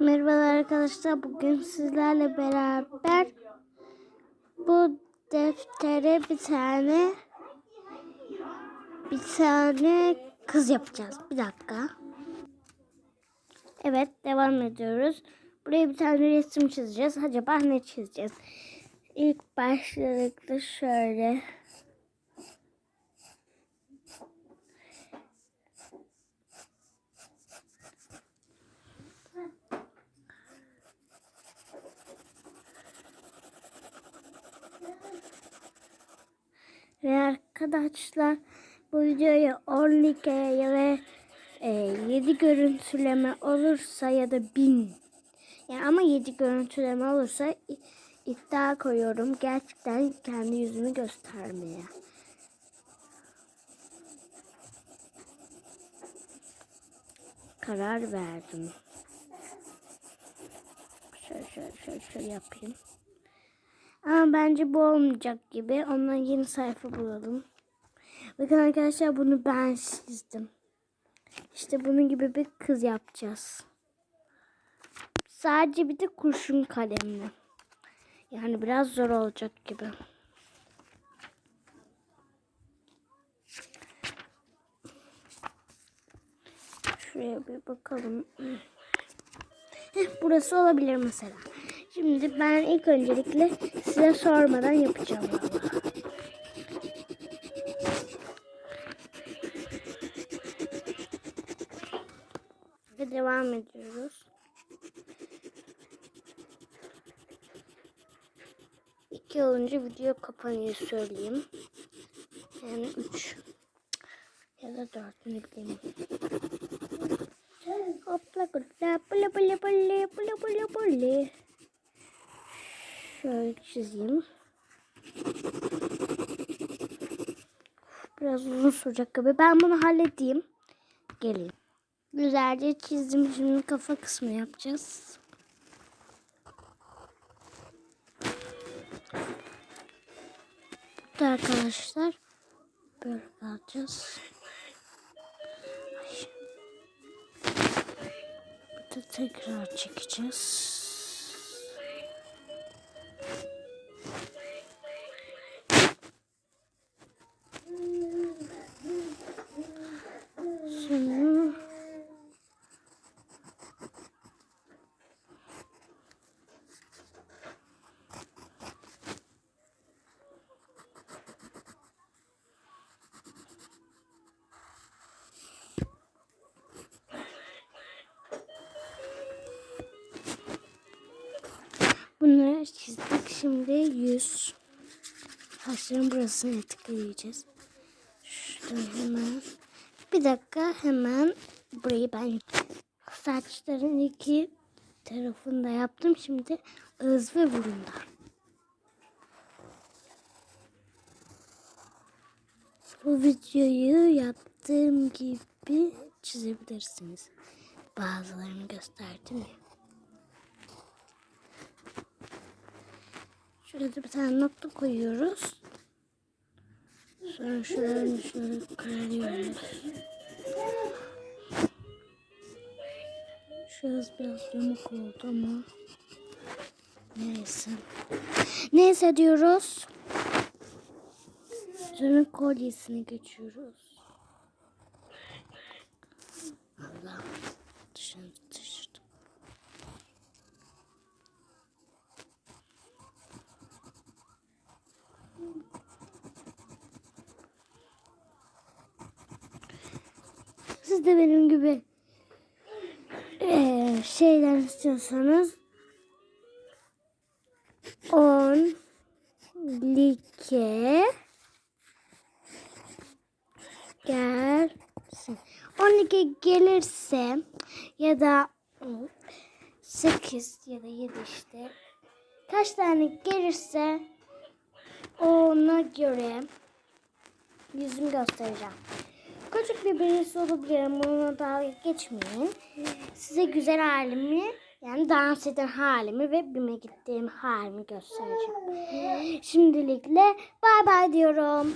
Merhabalar arkadaşlar. Bugün sizlerle beraber bu deftere bir tane bir tane kız yapacağız. Bir dakika. Evet devam ediyoruz. Buraya bir tane resim çizeceğiz. Acaba ne çizeceğiz? İlk başlıkta şöyle Ve arkadaşlar bu videoya 10 like ve e, 7 görüntüleme olursa ya da 1000 yani ama 7 görüntüleme olursa iddia koyuyorum gerçekten kendi yüzümü göstermeye. Karar verdim. Şöyle şöyle şöyle, şöyle yapayım. Bence bu olmayacak gibi. Ondan yeni sayfa bulalım. Bakın arkadaşlar bunu ben çizdim. İşte bunun gibi bir kız yapacağız. Sadece bir de kurşun kalemle. Yani biraz zor olacak gibi. Şuraya bir bakalım. Heh, burası olabilir mesela. Şimdi ben ilk öncelikle size sormadan yapacağım. Ve devam ediyoruz. İki olunca video kapanıyor söyleyeyim. Yani üç ya da dört ne bileyim. Hopla gırtla bılı bılı bılı bılı bılı bılı. Şöyle çizeyim. Biraz uzun sürecek gibi. Ben bunu halledeyim. Geleyim. Güzelce çizdim. Şimdi kafa kısmı yapacağız. Burada arkadaşlar böyle kalacağız. Burada tekrar çekeceğiz. Sonra Bunları çizdik. Şimdi yüz. Saçların burasını etkileyeceğiz. Şuradan hemen. Bir dakika hemen burayı ben saçların iki tarafını da yaptım. Şimdi ağız ve burunda. Bu videoyu yaptığım gibi çizebilirsiniz. Bazılarını gösterdim ya. Şurada bir tane nokta koyuyoruz. Sonra şuradan şöyle kırıyoruz. Şurası biraz yamuk oldu ama neyse. Neyse diyoruz. Sonra kolyesine geçiyoruz. Siz de benim gibi eee, şeyler istiyorsanız 10 like gelsin. 12 gelirse ya da 8 ya da 7 işte kaç tane gelirse ona göre yüzümü göstereceğim. Küçük bir birisi olabilirim. Buna dalga geçmeyin. Size güzel halimi yani dans eden halimi ve bime gittiğim halimi göstereceğim. Şimdilikle bay bay diyorum.